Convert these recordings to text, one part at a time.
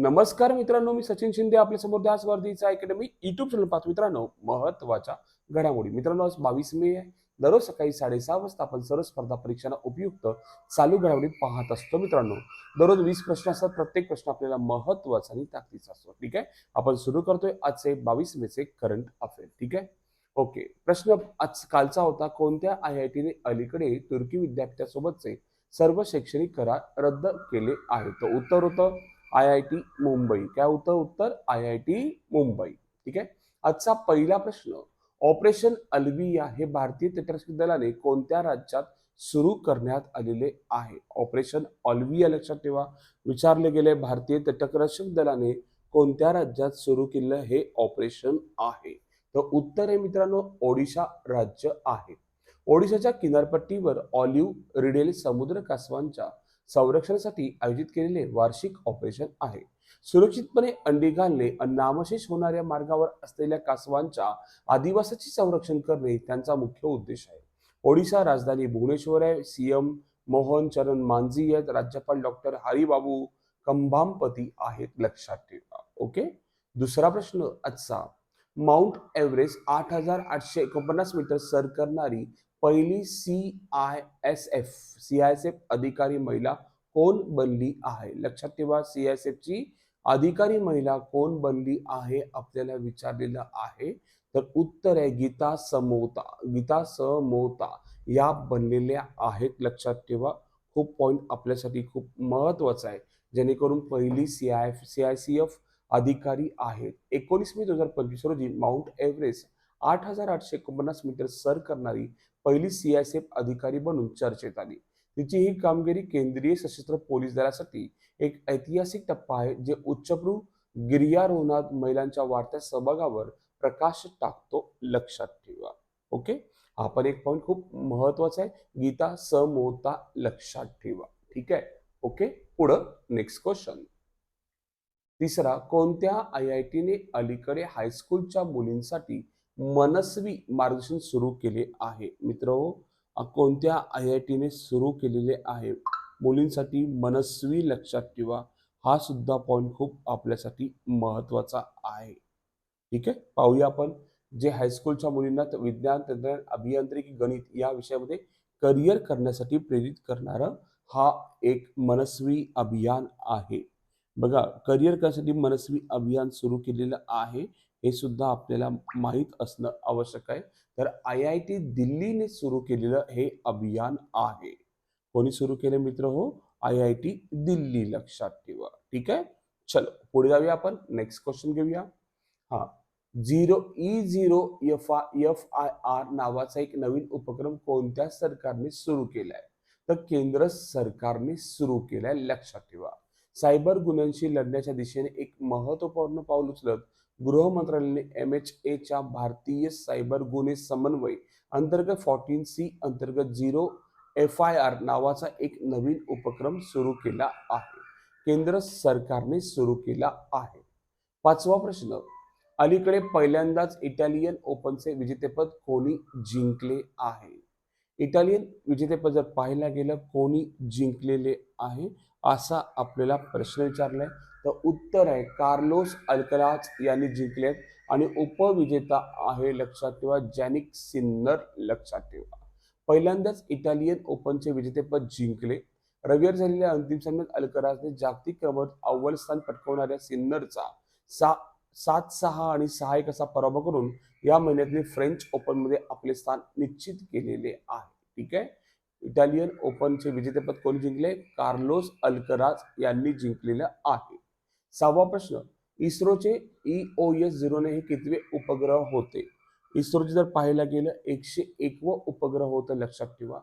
नमस्कार मित्रांनो मी सचिन शिंदे आपल्यासमोर त्याच वर्धीचा अकॅडमी युट्यूब चॅनल पाहतो. मित्रांनो महत्त्वाच्या घडामोडी. मित्रांनो आज बावीस मे आहे. दररोज सकाळी साडेसहा वाजता आपण सर्व स्पर्धा परीक्षांना उपयुक्त चालू घडामोडी पाहत असतो मित्रांनो. दररोज वीस प्रश्न असतात. प्रत्येक प्रश्न आपल्याला महत्त्वाचा आणि ताकदीचा असतो. ठीक आहे? आपण सुरू करतोय आजचे बावीस मेचे करंट अफेअर ठीक आहे? ओके. प्रश्न आज कालचा होता कोणत्या आय आय टीने अलीकडे तुर्की विद्यापीठासोबतचे सर्व शैक्षणिक करार रद्द केले आहेत? तर उत्तर होतं आय आय टी मुंबई. काय होतं? उत्तर आय आय टी मुंबई. ठीक आहे? आजचा पहिला प्रश्न ऑपरेशन अल्विया हे भारतीय तटरक्षक दलाने कोणत्या राज्यात सुरू करण्यात आलेले आहे? ऑपरेशन ऑल्विया लक्षात ठेवा. विचारले गेले भारतीय तटरक्षक दलाने कोणत्या राज्यात सुरू केलेलं हे ऑपरेशन आहे? तर उत्तर आहे मित्रांनो ओडिशा राज्य आहे. ओडिशाच्या किनारपट्टीवर ऑलिव्ह रिडेल समुद्र कासवांच्या संरक्षणासाठी आयोजित केलेले वार्षिक ऑपरेशन आहे. सुरक्षितपणे अंडी घालणे नामशेष होणाऱ्या मार्गावर असलेल्या कासवांच्या आदिवासाचे संरक्षण करणे त्यांचा मुख्य उद्देश आहे. ओडिशा राजधानी भुवनेश्वर आहे. सीएम मोहन चरण मांझी आहेत राज्यपाल डॉक्टर हरिबाबू कंभामपती आहेत लक्षात ठेवा. ओके? दुसरा प्रश्न आजचा. माउंट एव्हरेस्ट आठ हजार आठशे एकोणपन्नास मीटर सर करणारी पहिली C I S F C I S F अधिकारी महिला कोण बनली आहे? लक्षात ठेवा सी आय एस एफची अधिकारी महिला कोण बनली आहे? आपल्याला विचारलेलं आहे. तर उत्तर आहे गीता समोता गीता समोता या बनलेल्या आहेत. लक्षात ठेवा खूप पॉईंट आपल्यासाठी खूप महत्त्वाचा आहे. जेणेकरून पहिली C I F C I C F अधिकारी आहेत. एकोणीस मे दोन हजार पंचवीस रोजी माउंट एव्हरेस्ट आठ हजार आठशे एकोणपन्नास मीटर सर करणारी पहिली सीआयएसएफ अधिकारी बनून चर्चेत आली. तिची ही कामगिरी केंद्रीय सशस्त्र पोलीस दलासाठी एक ऐतिहासिक टप्पा आहे जे उच्चभ्रू गिर्यारोहणात महिलांच्या वाढत्या सहभागावर प्रकाश टाकतो लक्षात ठेवा. ओके? हा पण एक पॉईंट खूप महत्त्वाचा आहे गीता समोता लक्षात ठेवा. ठीक आहे? ओके? पुढं नेक्स्ट क्वेश्चन तिसरा कोणत्या आय आय टीने अलीकडे हायस्कूलच्या मुलींसाठी मनस्वी मार्गदर्शन सुरू केले आहे. मित्र कोणत्या आय आय टीने सुरू केलेले आहे? मुलींसाठी मनस्वी लक्षात ठेवा. हा सुद्धा पॉईंट खूप आपल्यासाठी महत्त्वाचा आहे. ठीक आहे? पाहूया आपण जे हायस्कूलच्या मुलींना विज्ञान तंत्रज्ञान अभियांत्रिकी गणित या विषयामध्ये करिअर करण्यासाठी प्रेरित करणारं हा एक मनस्वी अभियान आहे. बघा करिअर करण्यासाठी मनस्वी अभियान सुरू केलेलं आहे. हे सुद्धा आपल्याला माहीत असणं आवश्यक आहे. तर आय आय टी दिल्लीने सुरू केलेलं हे अभियान आहे. कोणी सुरू केलं मित्र हो? आय आय टी दिल्ली लक्षात ठेवा. ठीक आहे? चलो पुढे जाऊया आपण. नेक्स्ट क्वेश्चन घेऊया. हा. Zero E zero F F I R नावाचा एक नवीन उपक्रम कोणत्या सरकारने सुरू केलाय? तर केंद्र सरकारने सुरू केलाय लक्षात ठेवा. सायबर गुन्ह्यांशी लढण्याच्या दिशेने एक महत्त्वपूर्ण पाऊल उचलत गृह मंत्रालयाने एम एच एच्या भारतीय सायबर गुन्हे समन्वय अंतर्गत फॉर्टीन सी अंतर्गत झिरो एफ आय आर नावाचा एक नवीन उपक्रम सुरू केला आहे. केंद्र सरकारने सुरू केला आहे. पाचवा प्रश्न. अलीकडे पहिल्यांदाच इटालियन ओपनचे विजेतेपद कोणी जिंकले आहे? इटालियन विजेतेपद जर पाहायला गेलं कोणी जिंकलेले आहे? असा आपल्याला प्रश्न विचारलाय. तर उत्तर आहे कार्लोस अल्कराज यांनी जिंकले आणि उपविजेता आहे लक्षात ठेवा जॅनिक सिन्नर लक्षात ठेवा. पहिल्यांदाच इटालियन ओपनचे विजेतेपद जिंकले. रविवार झालेल्या अंतिम सामन्यात अल्कराजने जागतिक क्रमांक अव्वल स्थान पटकावणाऱ्या सिन्नरचा सा सात सहा आणि सहा एक असा पराभव करून या महिन्यातील फ्रेंच ओपनमध्ये आपले स्थान निश्चित केलेले आहे. ठीक आहे? इटालियन ओपनचे विजेतेपद कोणी जिंकले? कार्लोस अल्कराज यांनी जिंकलेलं आहे. सहावा प्रश्न इस्रोचे ई ओ एस झिरोने हे कितवे उपग्रह होते? इस्रोचे जर पाहायला गेलं एकशे एकवं उपग्रह होतं लक्षात ठेवा.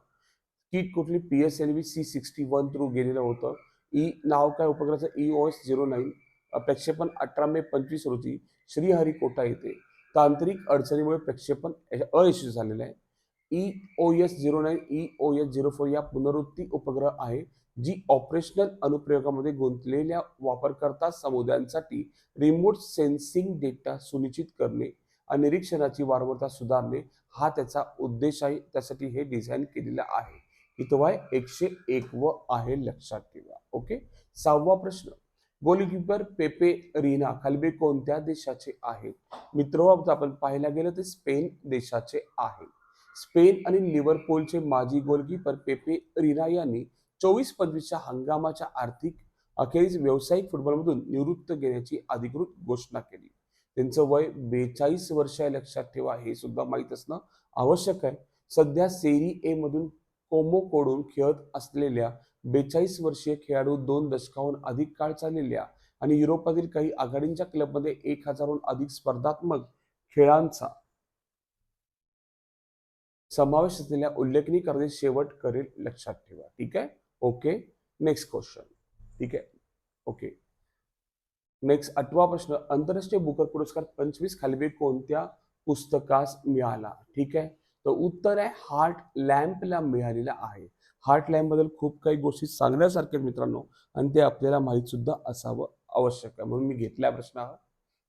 किट कुठली? P S L V C sixty one through गेलेलं होतं. ई नाव काय उपग्रहाचं? E O S zero nine प्रक्षेपण अठरा मे पंचवीस रोजी श्रीहरिकोटा येथे. तांत्रिक अडचणीमुळे प्रक्षेपण अयशस्वी झालेलं आहे. E O S zero nine E O S zero four या पुनरुत्ती उपग्रह आहे. जी ऑपरेशनल अनुप्रयोगामध्ये गुंतलेल्या वापरकर्ता समुदायांसाठी रिमोट सेन्सिंग डेटा सुनिश्चित करणे आणि निरीक्षणाची वारंवारता सुधारणे हा त्याचा उद्देश आहे. त्यासाठी हे डिझाईन केलेलं आहे. इथं वय एकशे एक व आहे लक्षात ठेवा. ओके सहावा प्रश्न. गोलकीपर पेपे रीना खालबे कोणत्या देशाचे आहेत? मित्र आपण पाहायला गेलं ते स्पेन देशाचे आहे. स्पेन आणि लिव्हरपूलचे माजी गोलकीपर पेपे रीना यांनी चोवीस पंचवीसच्या हंगामाच्या आर्थिक अखेरीस व्यावसायिक फुटबॉलमधून निवृत्त घेण्याची अधिकृत घोषणा केली. त्यांचं वय बेचाळीस वर्ष आहे लक्षात ठेवा हे सुद्धा माहीत असणं आवश्यक आहे. सध्या सेरी ए मधून कोमोकोडून खेळत असलेल्या बेचाळीस वर्षीय खेळाडू दोन दशकाहून अधिक काळ चाललेल्या आणि युरोपातील काही आघाडींच्या क्लबमध्ये एक हजारहून अधिक स्पर्धात्मक खेळांचा समावेश असलेल्या उल्लेखनीय करणे शेवट करेल लक्षात ठेवा. ठीक आहे? ओके नेक्स्ट क्वेश्चन ठीक आहे. ओके नेक्स्ट आठवा प्रश्न. आंतरराष्ट्रीय बुकर पुरस्कार पंचवीस खालवी कोणत्या पुस्तकास मिळाला? ठीक आहे. तर उत्तर आहे हार्ट लॅम्पला मिळालेला आहे. हार्ट लॅम्पबद्दल खूप काही गोष्टी सांगण्यासारख्या मित्रांनो आणि ते आपल्याला माहीत सुद्धा असावं आवश्यक आहे. म्हणून मी घेतला प्रश्न हा.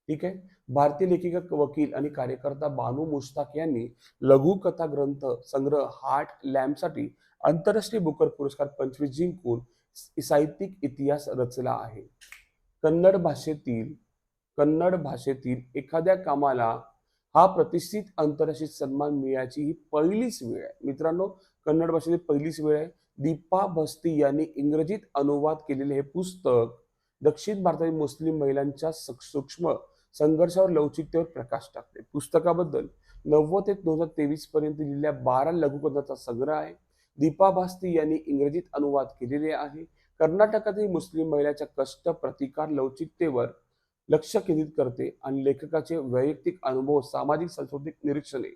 ठीक आहे. भारतीय लेखिका वकील आणि कार्यकर्ता बानू मुश्ताक यांनी लघुकथा ग्रंथ संग्रह हार्ट लॅम्पसाठी आंतरराष्ट्रीय बुकर पुरस्कार पंचवीस जिंकून साहित्यिक इतिहास रचला आहे. कन्नड भाषेतील कन्नड भाषेतील एखाद्या कामाला हा प्रतिष्ठित आंतरराष्ट्रीय सन्मान मिळायची ही पहिलीच वेळ आहे. मित्रांनो कन्नड भाषेतील पहिलीच वेळ आहे. दीपा भस्ती यांनी इंग्रजीत अनुवाद केलेले हे पुस्तक दक्षिण भारतातील मुस्लिम महिलांच्या सूक्ष्म संघर्षावर लवचिकतेवर प्रकाश टाकते. पुस्तकाबद्दल नव्वद ते दोन हजार तेवीस पर्यंत लिहिलेल्या बारा लघुकथांचा संग्रह आहे. दीपा भास्ती यांनी इंग्रजीत अनुवाद केलेले आहे. कर्नाटकातील मुस्लिम महिलाच्या कष्ट प्रतिकार लवचिकतेवर लक्ष केंद्रित करते आणि लेखकाचे वैयक्तिक अनुभव सामाजिक सांस्कृतिक निरीक्षणे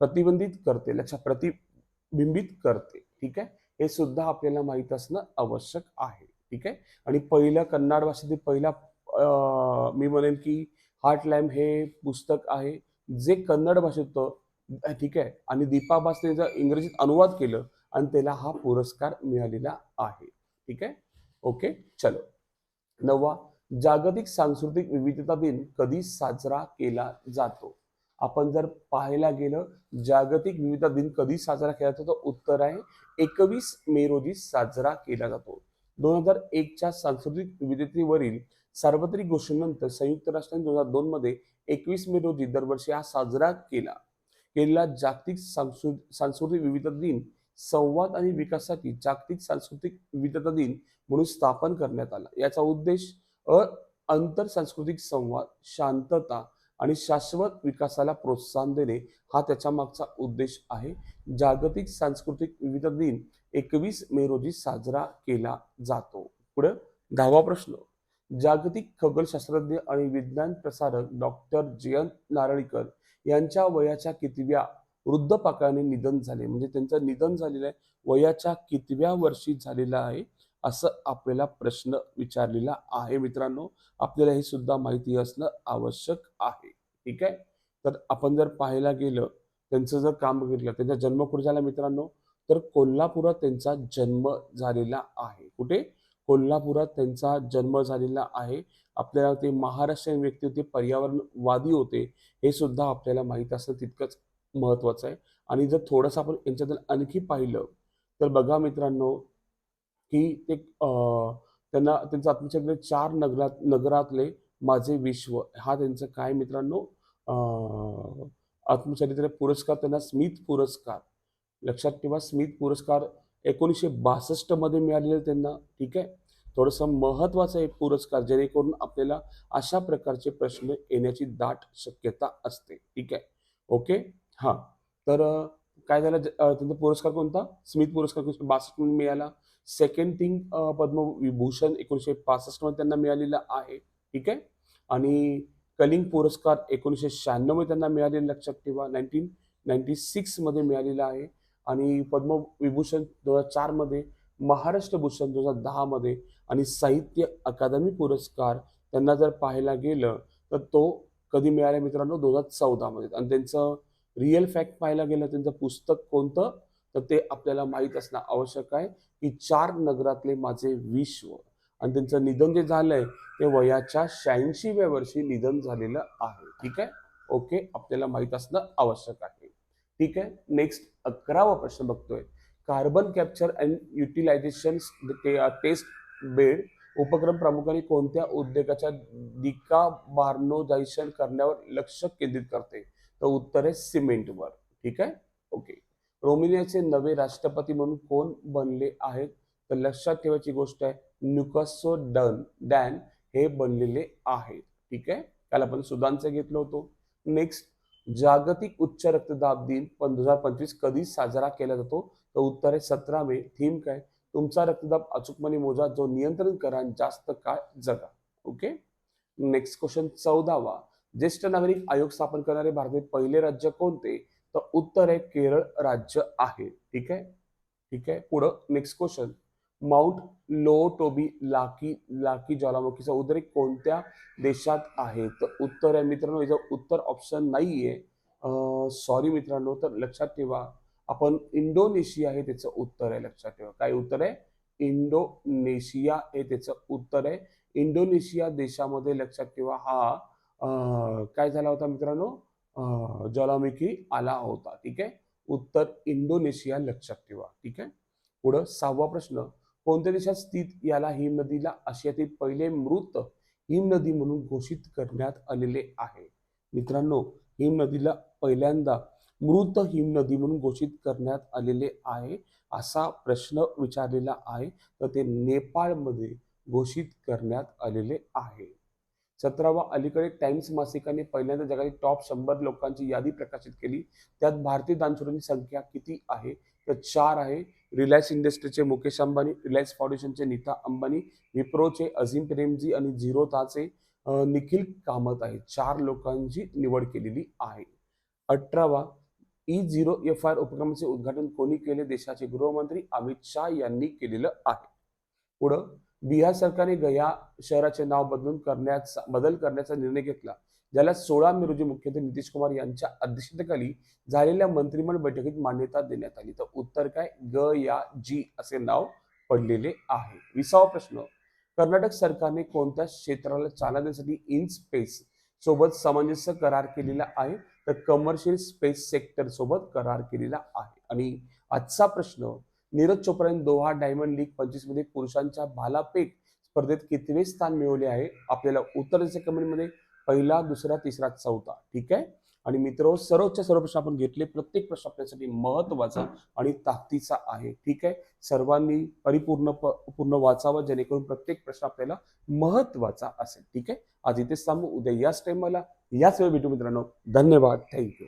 प्रतिबंधित करते लक्ष प्रतिबिंबित करते. ठीक आहे? हे सुद्धा आपल्याला माहीत असणं आवश्यक आहे. ठीक आहे? आणि पहिलं कन्नड भाषेतील पहिला मी म्हणेन की हार्ट लॅम्प हे पुस्तक आहे. जे कन्नड भाषेत ठीक आहे? आणि दीपा भास्ते जर इंग्रजीत अनुवाद केलं आणि त्याला हा पुरस्कार मिळालेला आहे. ठीक आहे? ओके चलो. नववा जागतिक सांस्कृतिक विविधता दिन कधी साजरा केला जातो? आपण जर पाहायला गेलं जागतिक विविधता दिन कधी साजरा केला जातो? तर उत्तर आहे एकवीस मे रोजी साजरा केला जातो. दोन हजार एकच्या सांस्कृतिक विविधतेवरील सार्वत्रिक घोषणेनंतर संयुक्त राष्ट्रांनी दोन हजार दोन मध्ये एकवीस मे रोजी दरवर्षी हा साजरा केला. केलेला जागतिक सांस्कृतिक विविधता दिन संवाद आणि विकासासाठी जागतिक सांस्कृतिक विविधता दिन म्हणून स्थापन करण्यात आला. याचा उद्देश अ आंतर सांस्कृतिक संवाद शांतता आणि शाश्वत विकासाला प्रोत्साहन देणे हा त्याच्या मागचा उद्देश आहे. जागतिक सांस्कृतिक विविधता दिन एकवीस मे रोजी साजरा केला जातो. पुढे दहावा प्रश्न. जागतिक खगोलशास्त्रज्ञ आणि विज्ञान प्रसारक डॉक्टर जयंत नारळीकर यांच्या वयाच्या कितव्या वृद्धपाकाने निधन झाले. म्हणजे त्यांचं निधन झालेलं आहे. वयाच्या कितव्या वर्षी झालेलं आहे असं आपल्याला प्रश्न विचारलेला आहे मित्रांनो. आपल्याला हे सुद्धा माहिती असणं आवश्यक आहे. ठीक आहे? तर आपण जर पाहायला गेलं त्यांचं जर काम बघितलं त्यांचा जन्म कुठे झाला मित्रांनो? तर कोल्हापुरात त्यांचा जन्म झालेला आहे. कुठे? कोल्हापुरात त्यांचा जन्म झालेला आहे. आपल्याला ते महाराष्ट्रीयन व्यक्ती होते पर्यावरणवादी होते हे सुद्धा आपल्याला माहीत असणं तितकंच महत्वाचं आहे. आणि जर थोडंसं आपण यांच्याबद्दल आणखी पाहिलं तर बघा मित्रांनो की ते त्यांना त्यांचं आत्मचरित्र चार नगरात नगरातले माझे विश्व. हा त्यांचं काय मित्रांनो? आत्मचरित्र पुरस्कार त्यांना स्मित पुरस्कार. लक्षात ठेवा स्मित पुरस्कार एकोणीसशे बासष्टमध्ये त्यांना ठीक आहे? थोडंसं महत्त्वाचं आहे पुरस्कार जेणेकरून आपल्याला अशा प्रकारचे प्रश्न येण्याची दाट शक्यता असते ठीक आहे? ओके? हां. तर काय झालं ज- त्यांचा पुरस्कार कोणता? स्मित पुरस्कार बासष्टमध्ये मिळाला. सेकंड थिंग पद्मविभूषण एकोणीसशे पासष्टमध्ये त्यांना मिळालेला आहे. ठीक आहे? आणि कलिंग पुरस्कार एकोणीसशे शहाण्णवमध्ये त्यांना मिळालेला लक्षात ठेवा. नाईन्टीन नाईन्टी सिक्समध्ये मिळालेला आहे. आणि पद्मविभूषण दोन हजार चारमध्ये महाराष्ट्र भूषण दोन हजार दहा मध्ये आणि साहित्य अकादमी पुरस्कार त्यांना जर पाहायला गेलं तर तो कधी मिळाला मित्रांनो? दोन हजार चौदा मध्ये. आणि त्यांचं रिअल फॅक्ट पाहायला गेलं त्यांचं पुस्तक कोणतं? तर ते आपल्याला माहीत असणं आवश्यक आहे की चार नगरातले माझे विश्व आणि त्यांचं निधन जे झालंय ते वयाच्या शहाऐंशीव्या वर्षी निधन झालेलं आहे. ठीक आहे? ओके आपल्याला माहीत असणं आवश्यक आहे. ठीक आहे? नेक्स्ट अकरावा प्रश्न बघतोय. Carbon capture and utilisation test bed उपक्रम प्रामुख्याने कोणत्या उद्योगाच्या डिकार्बोनायझेशन करण्यावर लक्ष केंद्रित करते? तर उत्तर आहे सिमेंटवर. ठीक आहे? ओके रोमेनियाचे नवे राष्ट्रपती म्हणून कोण बनले आहेत? तर लक्षात ठेवायची गोष्ट आहे न्युकसो डन डॅन हे बनलेले आहेत. ठीक आहे? काल आपण सुदानचं घेतलं होतो. नेक्स्ट जागतिक उच्च रक्तदाब दिन दोन हजार पंचवीस कधी साजरा केला जातो? तर उत्तर आहे सतरा मे. थीम काय? तुमचा रक्तदाब अचूकपणे मोजा जो नियंत्रण करा आणि जास्त काळ जगा. ओके नेक्स्ट क्वेश्चन चौदावा. ज्येष्ठ नागरिक आयोग स्थापन करणारे भारतातील पहिले राज्य कोणते? तर उत्तर आहे केरळ राज्य आहे. ठीक आहे? ठीक आहे? पुढं next question mount Lewotobi Laki Laki ज्वालामुखीचा उद्रेक कोणत्या देशात आहे? तर उत्तर आहे मित्रांनो याचं उत्तर ऑप्शन नाहीये. सॉरी मित्रांनो तर लक्षात ठेवा. आपण इंडोनेशिया हे त्याचं उत्तर आहे लक्षात ठेवा. काय उत्तर आहे? इंडोनेशिया हे त्याचं उत्तर आहे. इंडोनेशिया देशामध्ये लक्षात ठेवा हा काय झाला होता मित्रांनो? ज्वालामुखी आला होता ठीक आहे? उत्तर इंडोनेशिया लक्षात ठेवा ठीक आहे? पुढं सहावा प्रश्न कोणत्या देशात स्थित याला हिम नदीला आशियातील पहिले मृत हिम नदी म्हणून घोषित करण्यात आलेले आहे? मित्रांनो हिम नदीला पहिल्यांदा मृत हिम नदी म्हणून घोषित करण्यात आलेले आहे असा प्रश्न विचारलेला आहे तर ते नेपाळमध्ये घोषित करण्यात आलेले आहे. सतरावा अलीकडे टाइम्स मासिकाने पहिल्यांदा जगातील टॉप शंभर लोकांची यादी प्रकाशित केली. त्यात भारतीय दानशूरांची संख्या किती आहे? तर चार आहे रिलायन्स इंडस्ट्रीचे मुकेश अंबानी रिलायन्स फाउंडेशनचे नीता अंबानी विप्रोचे अझीम प्रेमजी आणि झिरोताचे ताचे निखिल कामत आहे चार लोकांची निवड केलेली आहे. अठरावा ई झिरो एफ आय उपक्रमाचे उद्घाटन कोणी केले? देशाचे गृहमंत्री अमित शाह यांनी केलेलं आहे. पुढं बिहार सरकारने गया शहराचे नाव बदलून करण्याचा बदल करण्याचा निर्णय घेतला ज्याला सोळा मे रोजी मुख्यमंत्री नितीश कुमार यांच्या अध्यक्षतेखाली झालेल्या मंत्रिमंडळ बैठकीत मान्यता देण्यात आली. तर उत्तर काय? ग या जी असे नाव पडलेले आहे. विसावा प्रश्न. कर्नाटक सरकारने कोणत्या क्षेत्राला चालना देण्यासाठी इन स्पेस सोबत सामंजस्य करार केलेला आहे? तर कमर्शियल स्पेस सेक्टर सोबत करार केलेला आहे. आणि आजचा प्रश्न नीरज चोप्राने दोहा डायमंड लीग पंचवीसमध्ये पुरुषांच्या भालाफेक स्पर्धेत कितवे स्थान मिळवले आहे? आपल्याला उत्तर द्यायचं कमेंटमध्ये. पहिला दुसरा तिसरा चौथा. ठीक आहे? आणि मित्र सर्वच्या सर्व प्रश्न आपण घेतले. प्रत्येक प्रश्न आपल्यासाठी महत्त्वाचा आणि ताकदीचा आहे. ठीक आहे? सर्वांनी परिपूर्ण पूर्ण वाचावा जेणेकरून प्रत्येक प्रश्न आपल्याला महत्त्वाचा असेल. ठीक आहे? आज इथेच थांबू. उद्या याच टाइमला याच वेळ भेटू मित्रांनो. धन्यवाद. थँक्यू